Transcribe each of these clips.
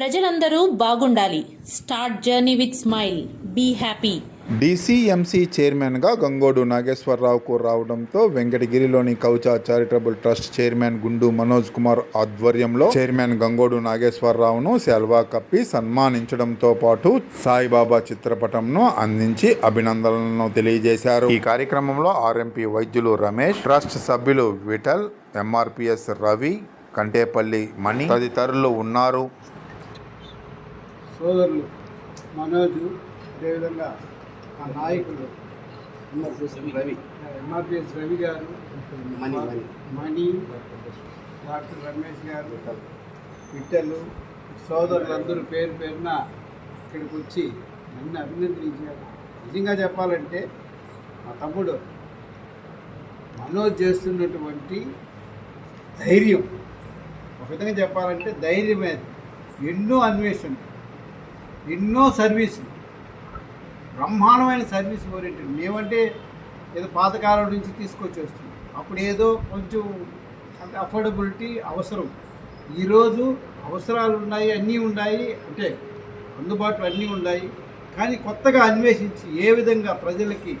ప్రజలందరూ బాగుండాలి. Start journey with smile. Be happy. DCMC చైర్మన్గా గంగోడు నాగేశ్వరరావుకు రావడంతో వెంకటగిరిలోని కౌచా charitable trust chairman Gundu Manoj Kumar ఆధ్వర్యంలో చైర్మన్ గంగోడు నాగేశ్వరరావును సెల్వా కప్పి సన్మానించడంతో పాటు సాయిబాబా చిత్రపటంను అందించి అభినందనలను తెలియజేశారు. ఈ కార్యక్రమంలో ఆర్ఎంపీ వైద్యులు రమేష్ ట్రస్ట్ సభ్యులు విఠల్ ఎంఆర్పిఎస్ రవి కంటేపల్లి మణి తదితరులు ఉన్నారు. సోదరులు మనోజు అదేవిధంగా ఆ నాయకులు రవి. ఎంఆర్పిఎస్ రవి గారు మణి, డాక్టర్ రమేష్ గారు విట్టలు సోదరులందరూ పేరు పేరున ఇక్కడికి వచ్చి నన్ను అభినందించారు. నిజంగా చెప్పాలంటే మా తమ్ముడు మనోజ్ చేస్తున్నటువంటి ధైర్యం. ఒక విధంగా చెప్పాలంటే ధైర్యమే. ఎన్నో అన్వేషణ ఎన్నో సర్వీసులు బ్రహ్మాండమైన సర్వీస్ ఓరియంటెడ్. మేమంటే ఏదో పాతకాలం నుంచి తీసుకొచ్చి అప్పుడు ఏదో కొంచెం అంటే అఫోర్డబిలిటీ అవసరం. ఈరోజు అవసరాలు ఉన్నాయి అన్నీ ఉన్నాయి అంటే అందుబాటులో అన్నీ ఉన్నాయి. కానీ కొత్తగా అన్వేషించి ఏ విధంగా ప్రజలకి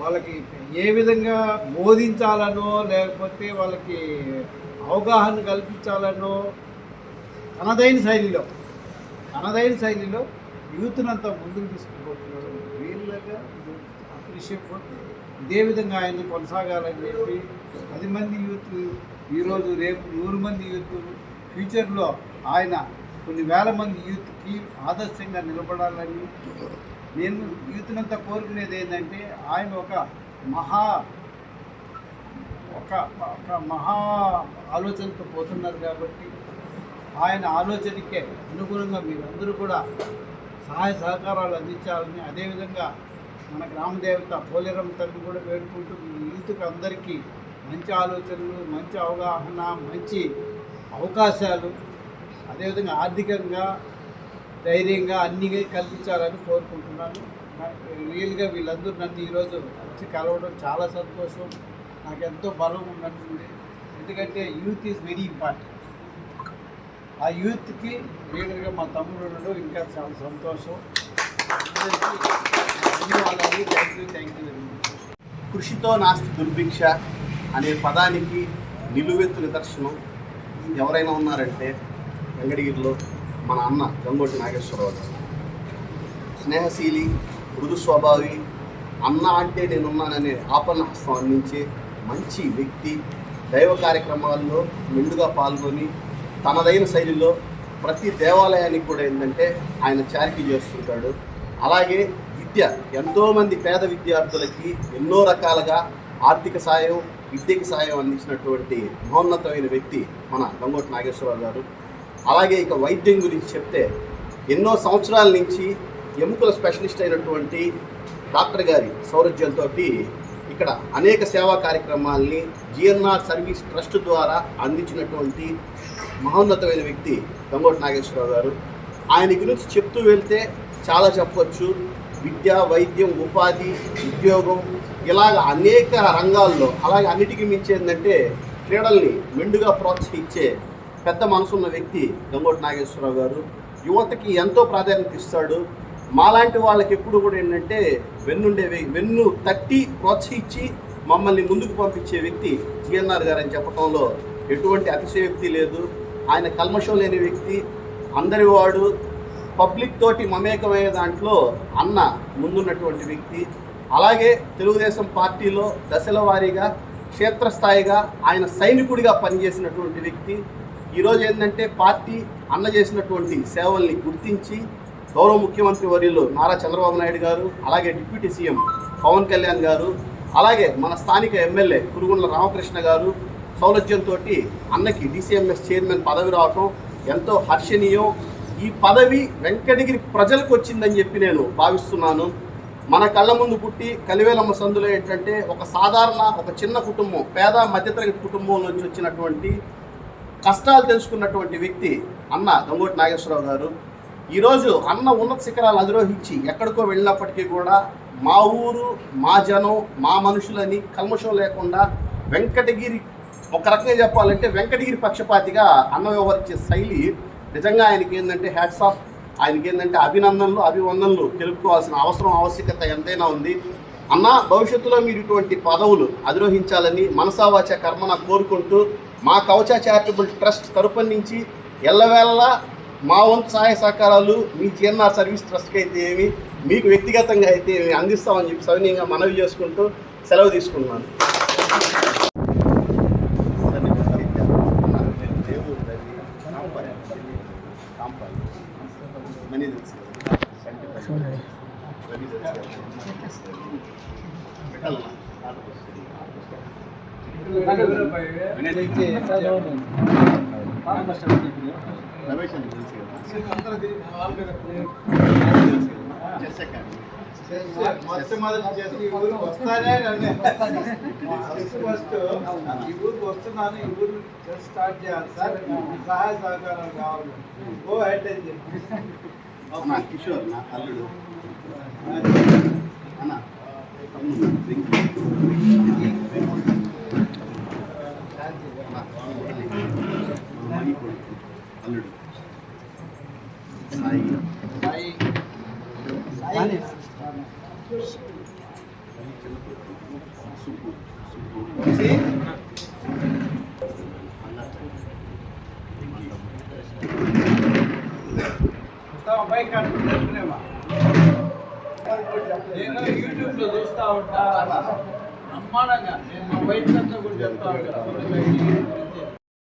వాళ్ళకి ఏ విధంగా బోధించాలనో లేకపోతే వాళ్ళకి అవగాహన కల్పించాలనో తనదైన శైలిలో తనదైన శైలిలో యూత్నంతా ముందుకు తీసుకుపోతున్నారు. వీళ్ళగా అప్రిషియేట్ ఇదే విధంగా ఆయన కొనసాగాలని చెప్పి పది మంది యూత్ ఈరోజు రేపు నూరు మంది యూత్ ఫ్యూచర్లో ఆయన కొన్ని వేల మంది యూత్కి ఆదర్శంగా నిలబడాలని నేను యూత్నంతా కోరుకునేది ఏంటంటే ఆయన ఒక మహా ఒక ఒక మహా ఆలోచనతో పోతున్నారు కాబట్టి ఆయన ఆలోచనకే అనుగుణంగా మీరందరూ కూడా సహాయ సహకారాలు అందించాలని అదేవిధంగా మన గ్రామ దేవత పోలేరమ్మ తల్లి కూడా వేడుకుంటూ మీ యూత్కి అందరికీ మంచి ఆలోచనలు మంచి అవగాహన మంచి అవకాశాలు అదేవిధంగా ఆర్థికంగా ధైర్యంగా అన్ని కల్పించాలని కోరుకుంటున్నాను. రియల్గా వీళ్ళందరూ నన్ను ఈరోజు వచ్చి కలవడం చాలా సంతోషం. నాకు ఎంతో బలం ఉన్నట్టుంది ఎందుకంటే యూత్ ఈజ్ వెరీ ఇంపార్టెంట్. ఆ యూత్కి లీడర్గా మా తమ్ముడు ఇంకా చాలా సంతోషం. ధన్యవాదాలు. థ్యాంక్ యూ థ్యాంక్ యూ కృషితో నాస్తి దుర్భిక్ష అనే పదానికి నిలువెత్తు నిదర్శనం ఎవరైనా ఉన్నారంటే వెంకటగిరిలో మన అన్న గంగోటి నాగేశ్వరరావు గారు. స్నేహశీలి మృదు స్వభావి అన్న అంటే నేనున్నాననే ఆపన్న హస్తం అందించే మంచి వ్యక్తి దైవ కార్యక్రమాల్లో మెండుగా పాల్గొని తనదైన శైలిలో ప్రతి దేవాలయానికి కూడా ఏంటంటే ఆయన చారిటీ చేస్తుంటాడు. అలాగే విద్య ఎంతోమంది పేద విద్యార్థులకి ఎన్నో రకాలుగా ఆర్థిక సాయం విద్యకి సాయం అందించినటువంటి మహోన్నతమైన వ్యక్తి మన గంగోటి నాగేశ్వరరావు గారు. అలాగే ఇక వైద్యం గురించి చెప్తే ఎన్నో సంవత్సరాల నుంచి ఎముకల స్పెషలిస్ట్ అయినటువంటి డాక్టర్ గారి సౌరజ్యంతో ఇక్కడ అనేక సేవా కార్యక్రమాల్ని జిఎన్ఆర్ సర్వీస్ ట్రస్ట్ ద్వారా అందించినటువంటి మహోన్నతమైన వ్యక్తి గంగోటి నాగేశ్వరరావు గారు. ఆయన గురించి చెప్తూ వెళ్తే చాలా చెప్పొచ్చు. విద్య వైద్యం ఉపాధి ఉద్యోగం ఇలాగ అనేక రంగాల్లో అలాగే అన్నిటికీ మించి ఏంటంటే క్రీడల్ని మెండుగా ప్రోత్సహించే పెద్ద మనసున్న వ్యక్తి గంగోటి నాగేశ్వరరావు గారు. యువతకి ఎంతో ప్రాధాన్యత ఇస్తాడు. మాలాంటి వాళ్ళకి ఎప్పుడు కూడా ఏంటంటే వెన్నుండే వెన్ను తట్టి ప్రోత్సహించి మమ్మల్ని ముందుకు పంపించే వ్యక్తి జిఎన్ఆర్ గారు అని చెప్పడంలో ఎటువంటి అతిశయోక్తి లేదు. ఆయన కల్మషం లేని వ్యక్తి అందరి వాడు పబ్లిక్ తోటి మమేకమయ్యే దాంట్లో అన్న ముందున్నటువంటి వ్యక్తి. అలాగే తెలుగుదేశం పార్టీలో దశల వారీగా క్షేత్రస్థాయిగా ఆయన సైనికుడిగా పనిచేసినటువంటి వ్యక్తి. ఈరోజు ఏంటంటే పార్టీ అన్న చేసినటువంటి సేవల్ని గుర్తించి గౌరవ ముఖ్యమంత్రి వర్యులు నారా చంద్రబాబు నాయుడు గారు అలాగే డిప్యూటీ సీఎం పవన్ కళ్యాణ్ గారు అలాగే మన స్థానిక ఎమ్మెల్యే కురుగుండ్ల రామకృష్ణ గారు సౌలభ్యంతో అన్నకి డీసీఎంఎస్ చైర్మన్ పదవి రావటం ఎంతో హర్షణీయం. ఈ పదవి వెంకటగిరి ప్రజలకు వచ్చిందని చెప్పి నేను భావిస్తున్నాను. మన కళ్ళ ముందు పుట్టి కలివేలమ్మ సందులో ఏంటంటే ఒక సాధారణ ఒక చిన్న కుటుంబం పేద మధ్యతరగతి కుటుంబం నుంచి వచ్చినటువంటి కష్టాలు తెలుసుకున్నటువంటి వ్యక్తి అన్న గంగోటి నాగేశ్వరరావు గారు. ఈరోజు అన్న ఉన్నత శిఖరాలు అధిరోహించి ఎక్కడికో వెళ్ళినప్పటికీ కూడా మా ఊరు మా జనం మా మనుషులని కల్మషం లేకుండా వెంకటగిరి ఒక రకంగా చెప్పాలంటే వెంకటగిరి పక్షపాతిగా అన్న వ్యవహరించే శైలి నిజంగా ఆయనకి ఏంటంటే హ్యాట్స్ ఆఫ్ ఆయనకి ఏంటంటే అభినందనలు అభివందనలు తెలుపుకోవాల్సిన అవసరం ఆవశ్యకత ఎంతైనా ఉంది. అన్న భవిష్యత్తులో మీరు ఇటువంటి పదవులు అధిరోహించాలని మనసావాచ కర్మన కోరుకుంటూ మా కవచ చారిటబుల్ ట్రస్ట్ తరపున నుంచి ఎల్లవేళలా మా వంతు సహాయ సహకారాలు మీ జిఎన్ఆర్ సర్వీస్ ట్రస్ట్కి అయితే ఏమి మీకు వ్యక్తిగతంగా అయితే ఏమి అందిస్తామని చెప్పి సవినీయంగా మనవి చేసుకుంటూ సెలవు తీసుకుంటున్నాను మనీ తెలుసు రమేష్ అని తెలుసు కదా చేసాక మొట్టమొదటి చేసి ఈ ఊరు వస్తానే ఫస్ట్ ఫస్ట్ ఈ ఊరికి వస్తున్నాను ఈ ఊరు జస్ట్ స్టార్ట్ చేయాలి సార్ సహాయ సహకారం కావాలి ఓ హెడ్ అని చెప్పి నా కిషోర్ నా అల్లుడు అన్న అల్లుడు సాయి సాయి సాయి సుబ్బు సుబ్బు వచ్చి వస్తావా బైక్ కట్టుకునేమా నేను యూట్యూబ్లో చూస్తా ఉంటా. బ్రహ్మాండంగా నేను బయట వైఫ్ కూడా చెప్తా ఉంటాను